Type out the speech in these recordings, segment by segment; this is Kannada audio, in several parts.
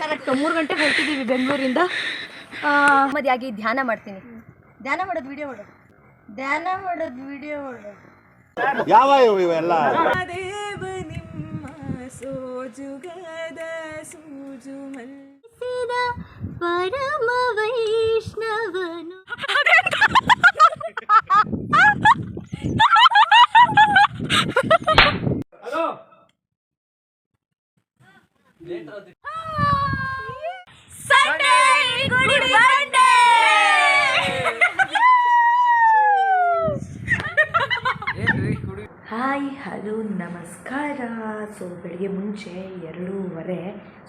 ಕರೆಕ್ಟ್ ಮೂರು ಗಂಟೆ ಹೊರಟಿದ್ದೀವಿ ಬೆಂಗಳೂರಿಂದ. ಮದುವೆಯಾಗಿ ಧ್ಯಾನ ಮಾಡ್ತೀನಿ. ಧ್ಯಾನ ಮಾಡೋದು ವಿಡಿಯೋ ಮಾಡೋದು ಧ್ಯಾನ ಮಾಡೋದು ವಿಡಿಯೋ ಮಾಡೋದು ಯಾವ ಇವೆಲ್ಲ? ದೇವ ನಿಮ್ಮ ಸೋಜುಗದ ಸೂಜು ಪರಮ ವೈಷ್ಣವನು ನಮಸ್ಕಾರ ಸೊ ಬೆಳಿಗ್ಗೆ ಮುಂಚೆ ಎರಡೂವರೆ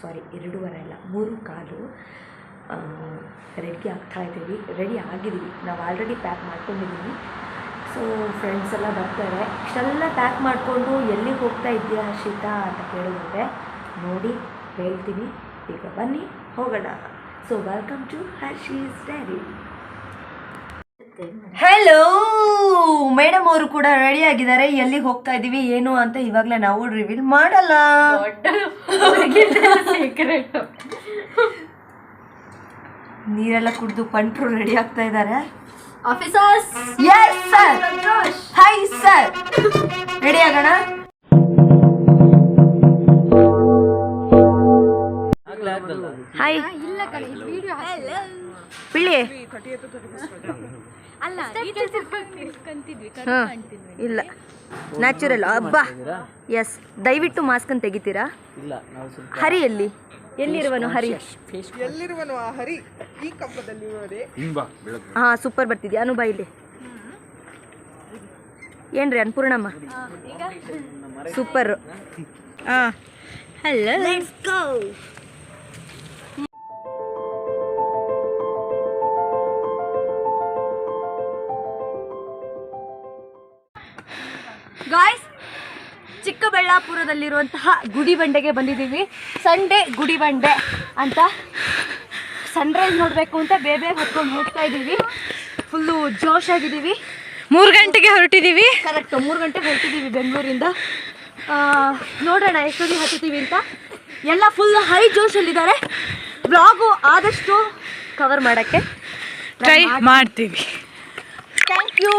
ಸಾರಿ ಎರಡೂವರೆ ಅಲ್ಲ, ಮೂರು ಕಾಲು ರೆಡಿ ಆಗ್ತಾ ಇದ್ದೀವಿ ರೆಡಿ ಆಗಿದ್ದೀವಿ. ನಾವು ಆಲ್ರೆಡಿ ಪ್ಯಾಕ್ ಮಾಡ್ಕೊಂಡಿದ್ದೀವಿ. ಸೊ ಫ್ರೆಂಡ್ಸ್ ಎಲ್ಲ ಬರ್ತಾರೆ. ಇಷ್ಟೆಲ್ಲ ಪ್ಯಾಕ್ ಮಾಡಿಕೊಂಡು ಎಲ್ಲಿಗೆ ಹೋಗ್ತಾ ಇದ್ದೀಯಾ ಶೀತಾ ಅಂತ ಕೇಳಿದ್ರೆ, ನೋಡಿ, ಹೇಳ್ತೀನಿ. ಈಗ ಬನ್ನಿ, ಹೋಗೋಣ. So welcome to Harshi's dairy hello madam ಅವರು ಕೂಡ ರೆಡಿ ಆಗಿದ್ದಾರೆ. ಎಲ್ಲಿ ಹೋಗ್ತಾ ಇದೀವಿ ಏನು ಅಂತ ಇವಾಗಲೇ ನಾವು ರಿವೀಲ್ ಮಾಡಲ್ಲ. ನೀರೆಲ್ಲ ಕುಡಿದು ಪಂಟ್ರು ರೆಡಿ ಆಗ್ತಾ ಇದ್ದಾರೆ. Officers yes sir hi sir ready ಆಗೋಣ? ಹಾಯ್ ಪಿಳ್ಳಿ. ಅಲ್ಲ ಹಾ ಇಲ್ಲ. ನ್ಯಾಚುರಲ್ ಹಬ್ಬ ಎಸ್ ದಯವಿಟ್ಟು ಮಾಸ್ಕ್ ಅನ್ನು ತೆಗಿತೀರಾ? ಹರಿ ಎಲ್ಲಿ ಎಲ್ಲಿರುವನು ಹರಿ? ಎಲ್ಲಿರುವನು ಆ ಹರಿ? ಈ ಹಾ ಸೂಪರ್ ಬರ್ತಿದ್ಯಾ? ಅನುಭವ ಇಲ್ಲಿ. ಏನ್ರಿ Annapurnamma? Super hello let's go guys ಚಿಕ್ಕಬಳ್ಳಾಪುರದಲ್ಲಿರುವಂತಹ ಗುಡಿಬಂಡೆಗೆ ಬಂದಿದ್ದೀವಿ. ಸಂಡೇ ಗುಡಿಬಂಡೆ ಅಂತ ಸನ್ರೈಸ್ ನೋಡಬೇಕು ಅಂತ ಬೇಬೆ ಹೊತ್ಕೊಂಡು ಹೋಗ್ತಾ ಇದ್ದೀವಿ. ಫುಲ್ಲು ಜೋಶ್ ಆಗಿದ್ದೀವಿ. ಮೂರು ಗಂಟೆಗೆ ಹೊರಟಿದ್ದೀವಿ. ಕರೆಕ್ಟ್ ಮೂರು ಗಂಟೆಗೆ ಹೊರಟಿದ್ದೀವಿ ಬೆಂಗಳೂರಿಂದ. ನೋಡೋಣ ಎಷ್ಟೊಂದು ಹತ್ತಿದ್ದೀವಿ ಅಂತ. ಎಲ್ಲ ಫುಲ್ ಹೈ ಜೋಶಲ್ಲಿದ್ದಾರೆ ಬ್ಲಾಗು ಆದಷ್ಟು ಕವರ್ ಮಾಡೋಕ್ಕೆ ಟ್ರೈ ಮಾಡ್ತೀವಿ. ಥ್ಯಾಂಕ್ ಯು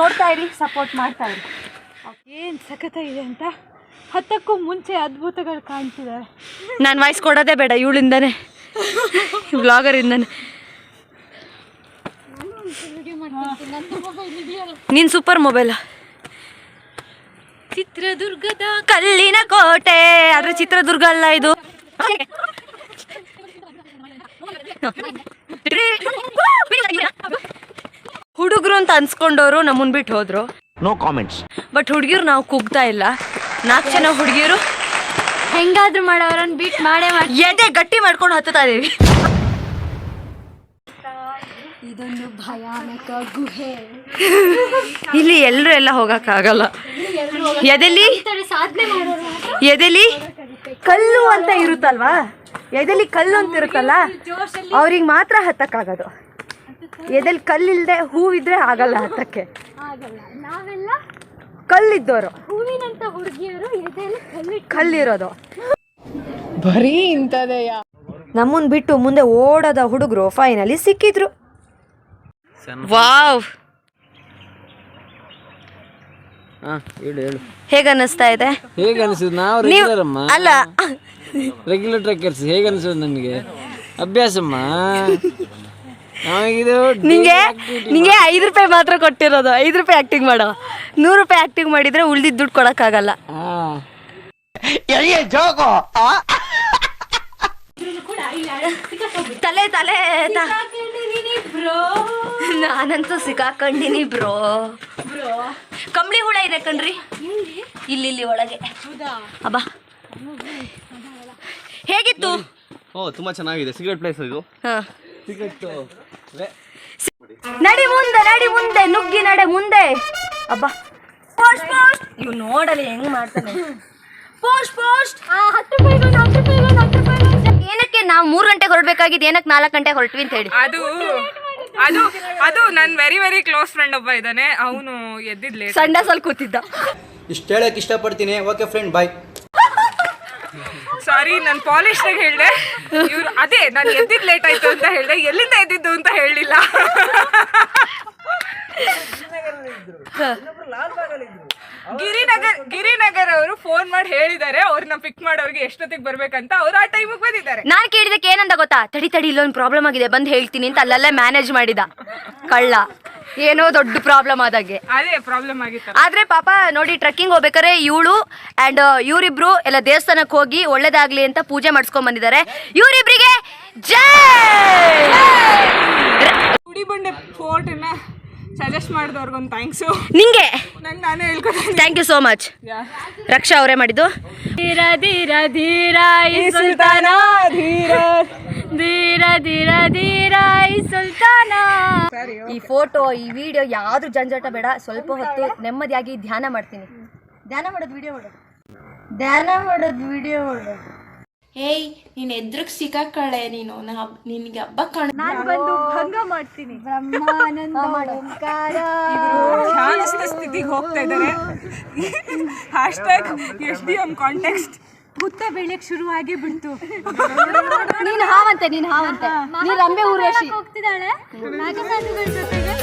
ನೋಡ್ತಾ ಇರಿ ಸಪೋರ್ಟ್ ಮಾಡ್ತಾ ಇರಿ. ಏನು ಸಖತ್ತಾಗಿದೆ ಅಂತ? ಹತ್ತಕ್ಕೂ ಮುಂಚೆ ಅದ್ಭುತಗಳು ಕಾಣ್ತಿದ್ದಾರೆ ನಾನು ವಾಯ್ಸ್ ಕೊಡೋದೇ ಬೇಡ ಇವಳಿಂದಾನೆ. ಬ್ಲಾಗರಿಂದಾನೆ. ನೀನು ಸೂಪರ್ ಮೊಬೈಲ್. ಚಿತ್ರದುರ್ಗದ ಕಲ್ಲಿನ ಕೋಟೆ. ಆದ್ರೆ ಚಿತ್ರದುರ್ಗ ಅಲ್ಲ ಇದು. ಹುಡುಗರು ಅಂತ ಅನ್ಸ್ಕೊಂಡವರು ನಮ್ಮನ್ ಬಿಟ್ಟು ಹೋದ್ರು. ನೋ ಕಾಮೆಂಟ್ಸ್ ಬಟ್ ಹುಡುಗಿರು ನಾವು ಕುಗ್ತಾ ಇಲ್ಲ. ನಾಲ್ಕು ಜನ ಹುಡುಗಿರು. ಹೆಂಗಾದ್ರೂ ಮಾಡೋರನ್ನ ಬೀಟ್ ಮಾಡೇ ಮಾಡಿ. ಎದೆ ಗಟ್ಟಿ ಮಾಡ್ಕೊಂಡು ಹತ್ತುತ್ತಾ ಇದೀವಿ. ಇದೊಂದು ಭಯಾನಕ ಗುಹೆ. ಇಲ್ಲಿ ಎಲ್ಲರೂ ಎಲ್ಲ ಹೋಗಕ್ಕಾಗಲ್ಲ. ಎದೆಲಿ? ಸಾಧನೆ ಮಾಡೋರು ಎದೆಲಿ? ಕಲ್ಲು ಅಂತ ಇರುತ್ತಲ್ವಾ? ಎದೆಲಿ ಕಲ್ಲು ಅಂತ ಇರುತ್ತಲ್ಲ? ಅವ್ರಿಗೆ ಮಾತ್ರ ಹತ್ತಕ್ಕಾಗೋದು. ಎದೆಲಿ ಕಲ್ಲಿಲ್ದೆ ಹೂವಿದ್ರೆ ಆಗಲ್ಲ ಹತ್ತಕ್ಕೆ. ಆಗಲ್ಲ. ನಾವೆಲ್ಲ ಕಲ್ಲಿದ್ದವರು ಹೂವಿನಂತ ಹುಡುಗಿಯರು ಎದೆಯಲ್ಲಿ ಕಲ್ಲಿರೋದು. ಬರೀ ಇಂಥದೆಯ ನಮ್ಮನ್ ಬಿಟ್ಟು ಮುಂದೆ ಓಡದ ಹುಡುಗರು ಫೈನಲಿ ಸಿಕ್ಕಿದ್ರು. ವಾವ್. ಹೇಳು ಹೇಳು. ಹೇಗ ಅನ್ನಿಸ್ತಾ ಇದೆ? ಹೇಗೆ ಅನಿಸುದು ನಾವು ನೀವು ರೆಗ್ಯುಲರ್ ಅಮ್ಮ. ಅಲ್ಲ. ರೆಗ್ಯುಲರ್ ಟ್ರೆಕ್ಕರ್ಸ್ ಹೇಗೆ ಅನಿಸೋದು ನನಗೆ? ಅಭ್ಯಾಸಮ್ಮ. ನಿಂಗೆ ನಿಂಗೆ ಐದು ರೂಪಾಯಿ ಮಾತ್ರ ಕೊಟ್ಟಿರೋದು. ಐದು ರೂಪಾಯಿ ಆಕ್ಟಿಂಗ್ ಮಾಡೋ. ನೂರು ರೂಪಾಯಿ ಆಕ್ಟಿಂಗ್ ಮಾಡಿದ್ರೆ ಉಳ್ದಿದ್ ದುಡ್ಡು ಕೊಡಕ್ಕಾಗಲ್ಲ. ಹಾ. ತಲೆ ತಲೆ ನಾನಂತೂ ಸಿಕ್ಕಾಕೊಂಡಿನಿ ಬ್ರೋ. ಕಂಬಳಿ ಹುಳ ಇದೆ ಕಣ್ರಿ. ಇಲ್ಲಿ ಇಲ್ಲಿ ಒಳಗೆ. ಅಬ್ಬಾ. ಹೇಗಿತ್ತು? ಓ ತುಂಬಾ ಚೆನ್ನಾಗಿದೆ. ಸಿಗರೇಟ್ ಪ್ಲೇಸ್ ಇದು ಹಾ. ಸಿಗಟ್ಟು ನಡಿ ಮುಂದೆ ನಡಿ ಮುಂದೆ ನುಗ್ಗಿ ನಡೆ ಮುಂದೆ. ಅಬ್ಬಾ. ಪೋಸ್ಟ್ ಪೋಸ್ಟ್ ಇವ್ ನೋಡಲಿ ಹೆಂಗ್ ಮಾಡ್ತಾನೆ. ಪೋಸ್ಟ್ ಪೋಸ್ಟ್ ಏನಕ್ಕೆ ನಾವು ಮೂರು ಗಂಟೆಗೆ ಹೊರಡ್ಬೇಕಾಗಿದ್ದು ಏನಕ್ಕೆ ನಾಲ್ಕು ಗಂಟೆಗೆ ಹೊರಟ್ವಿ ಅಂತ ಹೇಳಿ. ಅದು ಅದು ಅದು ನನ್ನ ವೆರಿ ವೆರಿ ಕ್ಲೋಸ್ ಫ್ರೆಂಡ್ ಒಬ್ಬ ಇದ್ದಾನೆ. ಅವನು ಎದ್ದಿದ್ಲೇ ಸಂಡಸಲ್ ಸಂಡಾಸಲ್ಲಿ ಕೂತಿದ್ದ. ಇಷ್ಟು ಹೇಳಕ್ಕೆ ಇಷ್ಟಪಡ್ತೀನಿ. ಓಕೆ ಫ್ರೆಂಡ್ ಬಾಯ್ ಸಾರಿ ನಾನು ಪಾಲಿಶ್ನಾಗ ಹೇಳಿದೆ. ಇವ್ರು ಅದೇ ನಾನು ಎದ್ದಿದ್ದು ಲೇಟ್ ಆಯ್ತು ಅಂತ ಹೇಳಿದೆ. ಎಲ್ಲಿಂದ ಎದ್ದಿದ್ದು ಅಂತ ಹೇಳಿಲ್ಲ. ಗಿರಿನಗರ್ ಗಿರಿನಗರ್ ಅವರು ಫೋನ್ ಮಾಡಿ ಹೇಳಿದ್ದಾರೆ ಅವ್ರನ್ನ ಪಿಕ್ ಮಾಡೋರಿಗೆ ಎಷ್ಟೊತ್ತಿಗೆ ಬರ್ಬೇಕಂತ ಅವ್ರು ಆ ಟೈಮಿಗೆ ಬಂದಿದ್ದಾರೆ. ನಾನು ಕೇಳಿದಕ್ಕೆ ಏನಂತ ಗೊತ್ತಾ? ತಡಿ ತಡಿ ಇಲ್ಲೊಂದು ಪ್ರಾಬ್ಲಮ್ ಆಗಿದೆ ಬಂದು ಹೇಳ್ತೀನಿ ಅಂತ ಅಲ್ಲಲ್ಲೇ ಮ್ಯಾನೇಜ್ ಮಾಡಿದ. ಕಳ್ಳ. ಏನೋ ದೊಡ್ಡ ಪ್ರಾಬ್ಲಮ್ ಆದಾಗೆ. ಅದೇ ಪ್ರಾಬ್ಲಮ್ ಆಗಿತ್ತು. ಆದ್ರೆ ಪಾಪ ನೋಡಿ ಟ್ರೆಕ್ಕಿಂಗ್ ಹೋಗ್ಬೇಕಾರೆ ಇವಳು ಅಂಡ್ ಇವರಿಬ್ರು ಎಲ್ಲ ದೇವಸ್ಥಾನಕ್ಕೆ ಹೋಗಿ ಒಳ್ಳೇದಾಗ್ಲಿ ಅಂತ ಪೂಜೆ ಮಾಡಿಸ್ಕೊಂಡ್ ಬಂದಿದ್ದಾರೆ. ಇವರಿಬ್ರಿಗೆ ಜೈ! ಗುಡಿ ಬಂಡೆ ಫೋರ್ಟನ್ನ ಸಜೆಸ್ಟ್ ಮಾಡಿದವ್ರಿಗೊಂದು ಥ್ಯಾಂಕ್ಸ್ ನಿಂಗೆ? ನಂಗೆ ನಾನೇ ಹೇಳ್ಕೊತೀನಿ. Thank you so much Raksha ಅವರೇ ಮಾಡಿದ್ದು. ಧೀರ ಧೀರ ಧೀರ ಈ ಸುಲ್ತಾನ. ಧೀರ. ಧೀರ ಧೀರ ಧೀರ ಈ ಸುಲ್ತಾನ. ಈ ಫೋಟೋ ಈ ವಿಡಿಯೋ ಯಾವ್ದು ಜಂಜಾಟ ಬೇಡ ಸ್ವಲ್ಪ ಹೊತ್ತು ನೆಮ್ಮದಿಯಾಗಿ ಧ್ಯಾನ ಮಾಡ್ತೀನಿ. ಧ್ಯಾನ ಮಾಡೋದು ವಿಡಿಯೋ ಮಾಡೋದು ಧ್ಯಾನ ಮಾಡೋದು ವಿಡಿಯೋ ಮಾಡೋದು ಏಯ್ ನೀನ್ ಎದ್ರಗ್ ಸಿಕ್ಕಾಕಳೆ ನೀನು. ನಿನ್ಗೆ ಹಬ್ಬ ಕಾಣ ಧ್ಯಾನಸ್ಥ ಸ್ಥಿತಿಗೆ ಹೋಗ್ತಾ ಇದ್ದಾರೆ hashtag S D M context ಭೂತ ಬೆಳೆಯಕ್ಕೆ ಶುರು ಆಗೇ ಬಿಡ್ತು. ನೀನು ಹಾವಂತೆ ನೀನ್ ಹಾವಂತೆ. ನೀನು ರಂಬೆ ಊರ್ವಶಿ. ಹೋಗ್ತಿದ್ದಾಳೆ. ನಾಗಸಾಧುಗಳ ಜೊತೆಗೆ.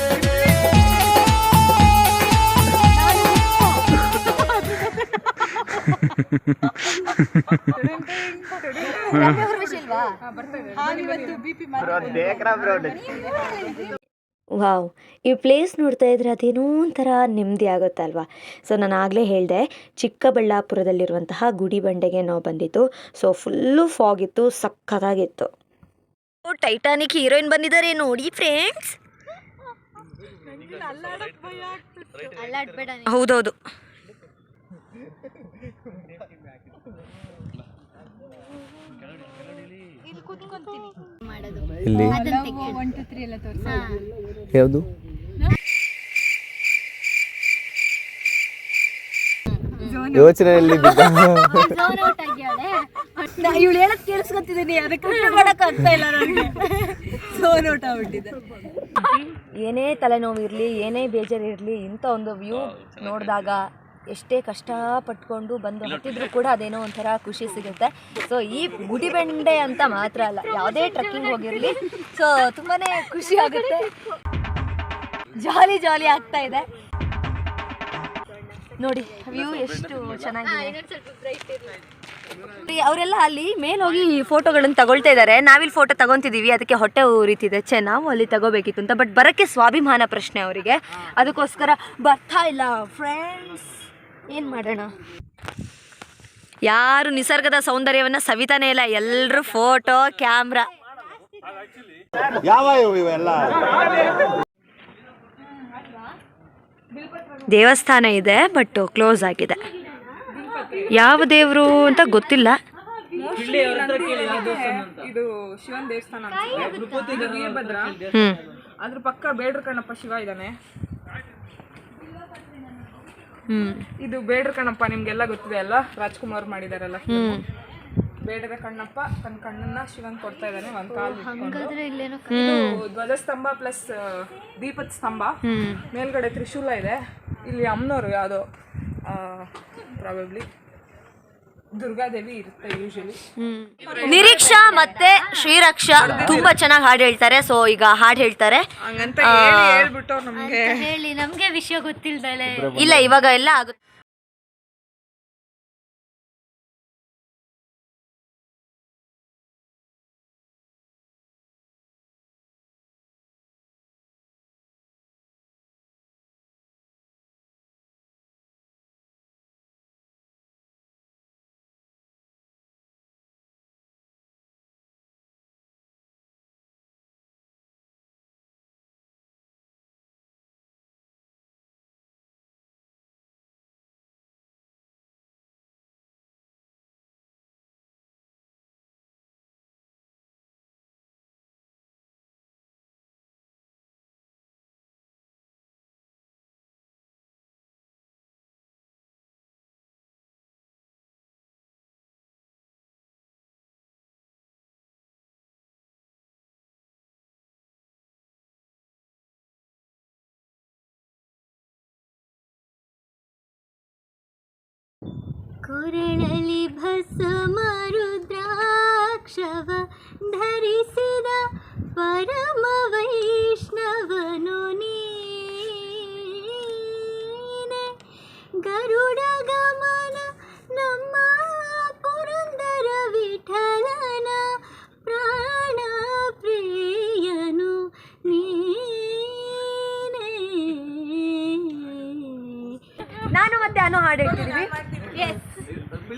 ವಾವ್ ಈ ಪ್ಲೇಸ್ ನೋಡ್ತಾ ಇದ್ರೆ ಅದೇನೋ ಒಂಥರ ನೆಮ್ಮದಿ ಆಗುತ್ತಲ್ವಾ ಸೊ ನಾನು ಆಗಲೇ ಹೇಳಿದೆ ಚಿಕ್ಕಬಳ್ಳಾಪುರದಲ್ಲಿರುವಂತಹ ಗುಡಿ ಬಂಡೆಗೆ ನಾವು ಬಂದಿತ್ತು ಸೊ ಫುಲ್ಲು ಫಾಗ್ ಇತ್ತು ಸಕ್ಕತ್ತಾಗಿತ್ತು. ಟೈಟಾನಿಕ್ ಹೀರೋಯಿನ್ ಬಂದಿದ್ದಾರೆ ನೋಡಿ ಫ್ರೆಂಡ್ಸ್ ಹೌದೌದು ಇಲ್ಲಿ ಯಾವುದು? ಯೋಚನೆಯಲ್ಲಿ ಇವಳು ಹೇಳಕ್ ಕೇಳಿಸ್ಕೊತಿದ್ದೀನಿ ಅದಕ್ಕೆ ಮಾಡಕ್ ಆಗ್ತಾ ಇಲ್ಲ ನನಗೆ. ಆಗ್ಬಿಟ್ಟಿದೆ. ಏನೇ ತಲೆನೋವು ಇರಲಿ ಏನೇ ಬೇಜಾರು ಇರಲಿ ಇಂಥ ಒಂದು ವ್ಯೂ ನೋಡಿದಾಗ ಎಷ್ಟೇ ಕಷ್ಟ ಪಟ್ಕೊಂಡು ಬಂದು ಹತ್ತಿದ್ರು ಕೂಡ ಅದೇನೋ ಒಂಥರ ಖುಷಿ ಸಿಗುತ್ತೆ. ಸೊ ಈ ಗುಡಿಬೆಂಡೆ ಅಂತ ಮಾತ್ರ ಅಲ್ಲ ಯಾವುದೇ ಟ್ರಕ್ಕಿಂಗ್ ಹೋಗಿರಲಿ. ಸೊ ತುಂಬಾ ಖುಷಿ ಆಗುತ್ತೆ. ಜಾಲಿ ಜಾಲಿ ಆಗ್ತಾ ಇದೆ. ನೋಡಿ ವ್ಯೂ ಎಷ್ಟು ಚೆನ್ನಾಗಿದೆ. ಅವರೆಲ್ಲ ಅಲ್ಲಿ ಮೇಲೆ ಹೋಗಿ ಫೋಟೋಗಳನ್ನು ತಗೊಳ್ತಾ ಇದ್ದಾರೆ. ನಾವಿಲ್ಲಿ ಫೋಟೋ ತಗೊತಿದ್ದೀವಿ ಅದಕ್ಕೆ ಹೊಟ್ಟೆ ಉರಿತಿದೆ. ಚೆ ನಾವು ಅಲ್ಲಿ ತಗೋಬೇಕಿತ್ತು ಅಂತ ಬಟ್ ಬರೋಕ್ಕೆ ಸ್ವಾಭಿಮಾನ ಪ್ರಶ್ನೆ ಅವರಿಗೆ. ಅದಕ್ಕೋಸ್ಕರ ಬರ್ತಾ ಇಲ್ಲ ಫ್ರೆಂಡ್ಸ್ ಏನು ಮಾಡೋಣ? ಯಾರು ನಿಸರ್ಗದ ಸೌಂದರ್ಯವನ್ನು ಸವಿತಾನೆ ಇಲ್ಲ. ಎಲ್ಲರೂ ಫೋಟೋ ಕ್ಯಾಮ್ರಾ. ಯಾವ ಇವೆಲ್ಲ? ದೇವಸ್ಥಾನ ಇದೆ ಬಟ್ ಕ್ಲೋಸ್ ಆಗಿದೆ. ಯಾವ ದೇವರು ಅಂತ ಗೊತ್ತಿಲ್ಲ. ಇದು ಶಿವನ್ ದೇವಸ್ಥಾನ ಅದ್ರ ಪಕ್ಕ ಬೇಡ್ರ ಕಣ್ಣಪ್ಪ ಶಿವ ಇದ್ದಾನೆ. ಇದು ಬೇಡ್ರ ಕಣಪ್ಪ ನಿಮ್ಗೆಲ್ಲ ಗೊತ್ತಿದೆ ಅಲ್ಲ ರಾಜ್ಕುಮಾರ್ ಮಾಡಿದಾರಲ್ಲ. ಬೇಡರ ಕಣ್ಣಪ್ಪ ತನ್ನ ಕಣ್ಣನ್ನ ಶಿವನ್ ಕೊಡ್ತಾ ಇದ್ದಾನೆ ಒಂದ್ ಕಾಲ್ ಧ್ವಜಸ್ತಂಭ ಪ್ಲಸ್ ದೀಪದ ಸ್ತಂಭ. ಮೇಲ್ಗಡೆ ತ್ರಿಶೂಲ ಇದೆ. ಇಲ್ಲಿ ಅಮ್ಮನವರು ಯಾವ್ದೋ ಪ್ರಾಬಬ್ಲಿ ದುರ್ಗಾದೇವಿ ಇರುತ್ತೆ ಯೂಶಲಿ ನಿರೀಕ್ಷಾ ಮತ್ತೆ ಶ್ರೀರಕ್ಷಾ ತುಂಬಾ ಚೆನ್ನಾಗಿ ಹಾಡು ಹೇಳ್ತಾರೆ ಸೊ ಈಗ ಹಾಡು ಹೇಳ್ತಾರೆ. ಹಂಗಂತ ಹೇಳಿ ಹೇಳ್ಬಿಟ್ಟು ನಮ್ಗೆ. ಹೇಳಿ ನಮ್ಗೆ ವಿಷಯ ಗೊತ್ತಿಲ್ದಲೆ. ಇಲ್ಲ ಇವಾಗ ಎಲ್ಲ ಆಗುತ್ತೆ. ಕೊರಳಲಿ ಭಸ ರುದ್ರಾಕ್ಷವ ಧರಿಸಿದ ಪರಮವೈ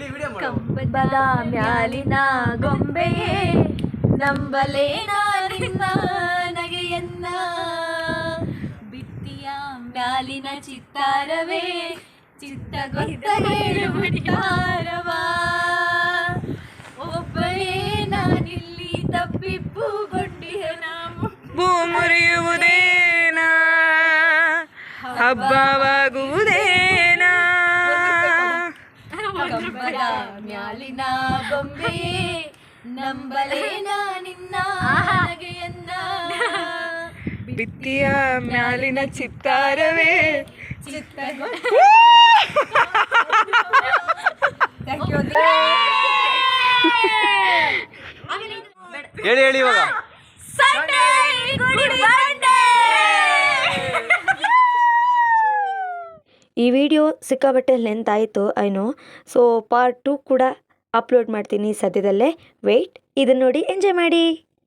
ಕಂಬದ ಮ್ಯಾಲಿನ ಗೊಂಬೆಯೇ ನಂಬಲೇನ ನಿನ್ನ ನಗೆಯನ್ನ. ಬಿತ್ತಿಯ ಮ್ಯಾಲಿನ ಚಿತ್ತಾರವೇ ಚಿತ್ತ ಗೊತ್ತ ಹೇಳು ಬಿಟ್ಟಾರವಾ ಒಬ್ಬಳೇ ನಾನಿಲ್ಲಿ ತಪ್ಪಿಪ್ಪುಗೊಂಡಿಹ ನಾವು ಭೂ ಮುರಿಯುವುದೇನ ಹಬ್ಬವಾಗುವುದೇನ ಕಂಬದ ಮ್ಯಾಲಿನ ಬೊಂಬೆ ನಂಬಲೇನ ನಿನ್ನ ನಗೆಯನ್ನ. ಬಿತ್ತಿಯ ಮ್ಯಾಲಿನ ಚಿತ್ತಾರವೇ. ಚಿತ್ತ. ಹೇಳಿ ಹೇಳಿ ಇವಾಗ. ಈ ವಿಡಿಯೋ ಸಿಕ್ಕಾಬಟ್ಟೆ ಲೆಂತ್ ಆಯಿತು I know so part two ಕೂಡ ಅಪ್ಲೋಡ್ ಮಾಡ್ತೀನಿ ಸದ್ಯದಲ್ಲೇ. ವೆಯ್ಟ್ ಇದನ್ನ ನೋಡಿ ಎಂಜಾಯ್ ಮಾಡಿ.